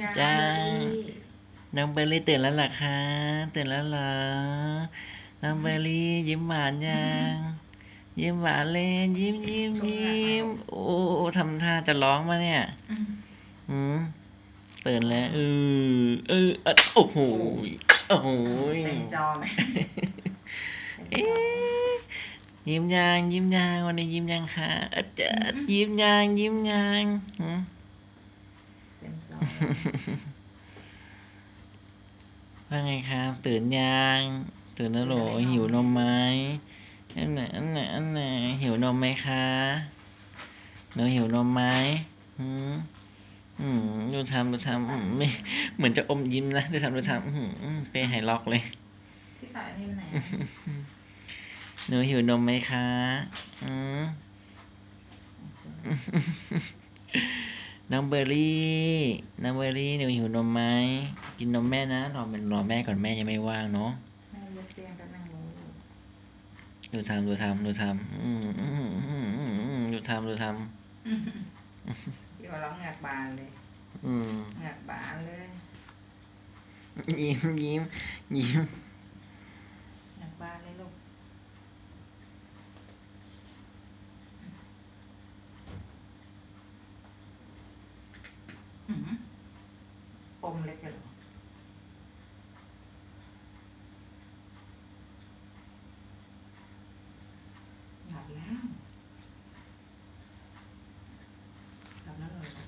ยาจ้าเบอร์รี่น้องเบอร์รี่ตื่นแล้วเหรอคะตื่นแล้วเหรอ น้องเบอร์รี่ยิ้มหวานยังยิ้มหวานเลยยิ้มยิ้มยิ้มโอ้ทำท่าจะร้องมาเนี่ยอืมอืมตื่นแล้วเออเออเออโอ้โหโอ้โหเต็มจอไหมเอ๊ะยิ้มยังยิ้มยังวันนี้ยิ้มยังคะเออจะยิ้มยังยิ้มยังหืมเต็มจอ ว่าไงครับ ตื่นยังตื่นแล้วเหรอหิวนมไหมอันไหนอันไหนอันไหนหิวนมไหมคะหนูหิวนมไหมหืมอืมดูทำดูทำอืมไม่เหมือนจะอมยิ้มนะดูทำดูทำอื้อหือเป้หายล็อกเลยที่ตัดอันนี้มันไหนหนูหิวนมไหมคะอืม น้องเบอร์รี่ น้องเบอร์รี่หนูหิวนมไหม กินนมแม่นะ รอเป็นรอแม่ก่อนแม่ยังไม่ว่างเนาะแม่ยกเตียงกับนั่งรู้ดูทำดูทำดูทำอืมอืมอืมอืมอืมดูทำดูทพี่ว่าร้องเหงือกบานเลยำอืมเหงือกบานเลย ยิ้มยิ้มยิ้มเหงือกบานเลยลูก ปมเล็กอยู่หลับแล้วหลับแล้วเลย